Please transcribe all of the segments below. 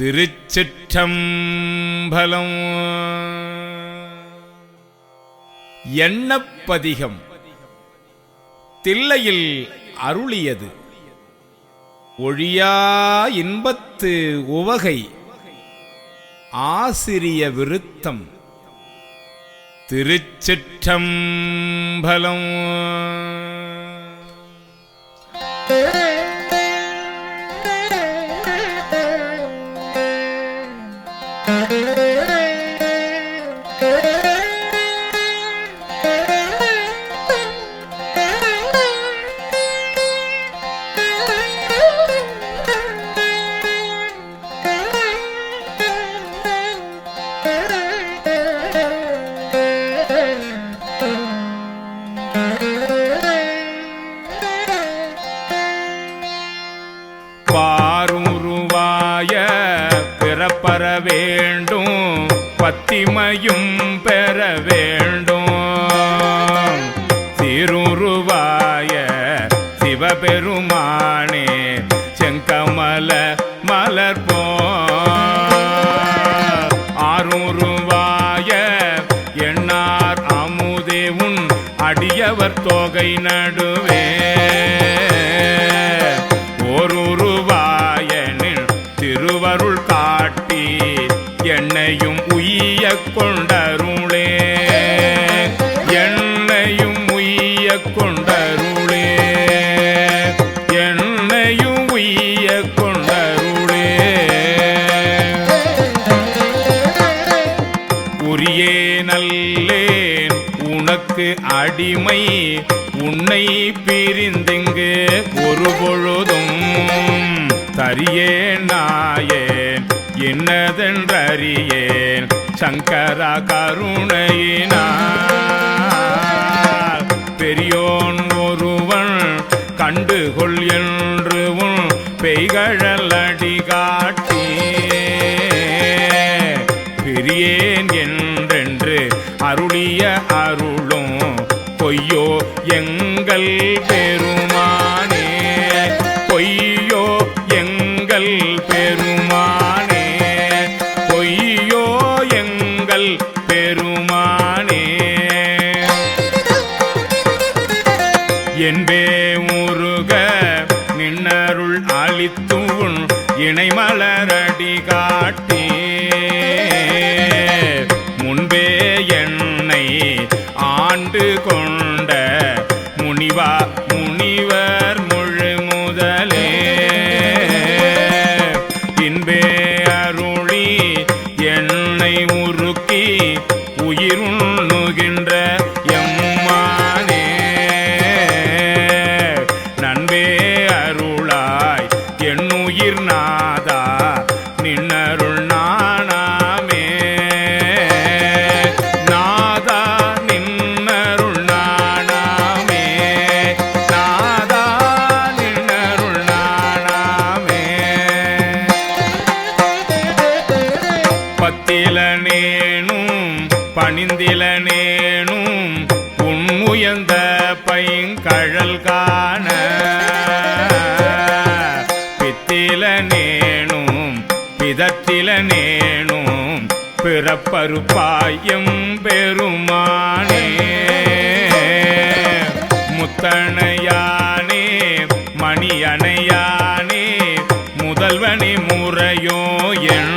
திருச்சிற்றம்பலம். எண்ணப்பதிகம். தில்லையில் அருளியது. ஒழியா இன்பத்து உவகை. ஆசிரிய விருத்தம். திருச்சிற்றம்பலம். பத்திமையும் பெற வேண்டும். சீருருவாய சிவபெருமானே செங்கமல மலர்போ ஆருருவாய எண்ணார் அமுதே உன் அடியவர் தொகை நடுவே. ஒருருவாயனில் திருவருள் காட்டி என்னையும் கொண்டருளே என்னையும் உய்ய கொண்டருளே என்னையும் உய்ய கொண்டருளே உரியே நல்லேன் உனக்கு அடிமை. உன்னை பிரிந்திங்கு ஒரு பொழுதும் தரியே நாயேன். என்னதென்றறியேன் சங்கர கருணையினார். பெரியோன் ஒருவன் கண்டுகொள் என்று உன் பெய்கழலடி காட்டி பிரியேன் என்றென்று அருளிய அருளும் பொய்யோ எங்கள் பெரும் அளித்தும் அளித்துன் இணைமலரடி காட்டி பணிந்திலனேனும் உன்முயர்ந்த பைங்கழல் காண. பித்திலனேனும் பிதத்திலனேனும் பிறப்பருப்பாயம் பெருமானே. முத்தனையானே மணியணையானே முதல்வனி முறையோ என்று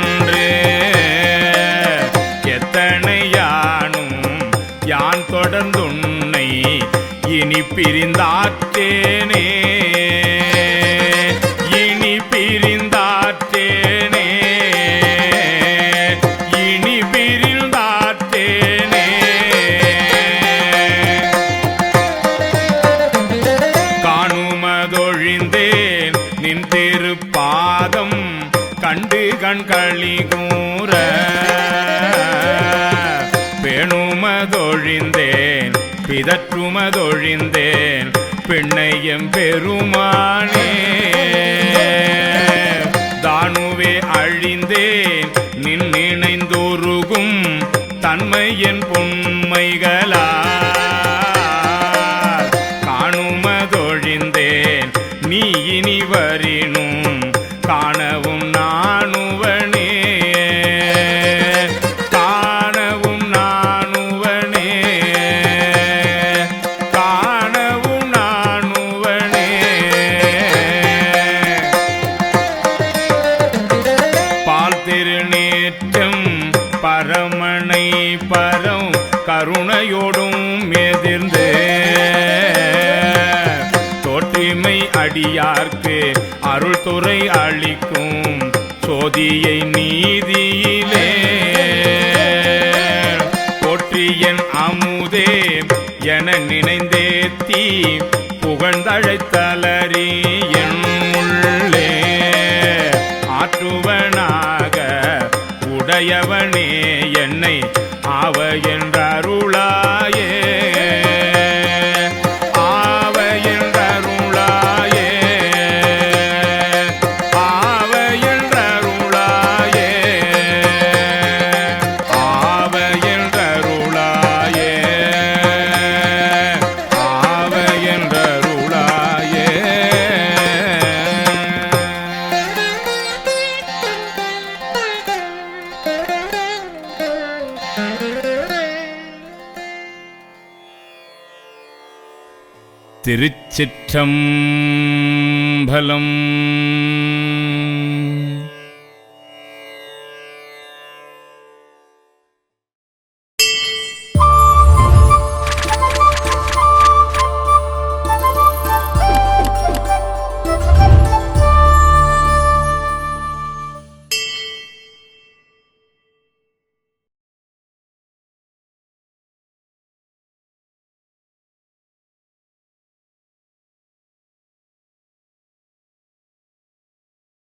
கண் களி கூற. பெணுமதொழிந்தேன் பிதற்றுமதொழிந்தேன் பெண்ணையம் பெருமானே. தானுவே அழிந்தேன் நின்னிணைந்தோருகும் நினைந்தொருகும் தன்மையன் பொன்மைகளா. காணுமதொழிந்தேன் நீ இனி வரினும் காணவும் நான் அடியார்க்கு அருள் துறை அளிக்கும் சோதியை நீதியிலே. போற்றியன் அமுதே என நினைந்தேத்தி புகழ்ந்தழைத்தலறி என் உள்ளே ஆற்றுவனாக உடையவன் திருச்சிற்றம்பலம்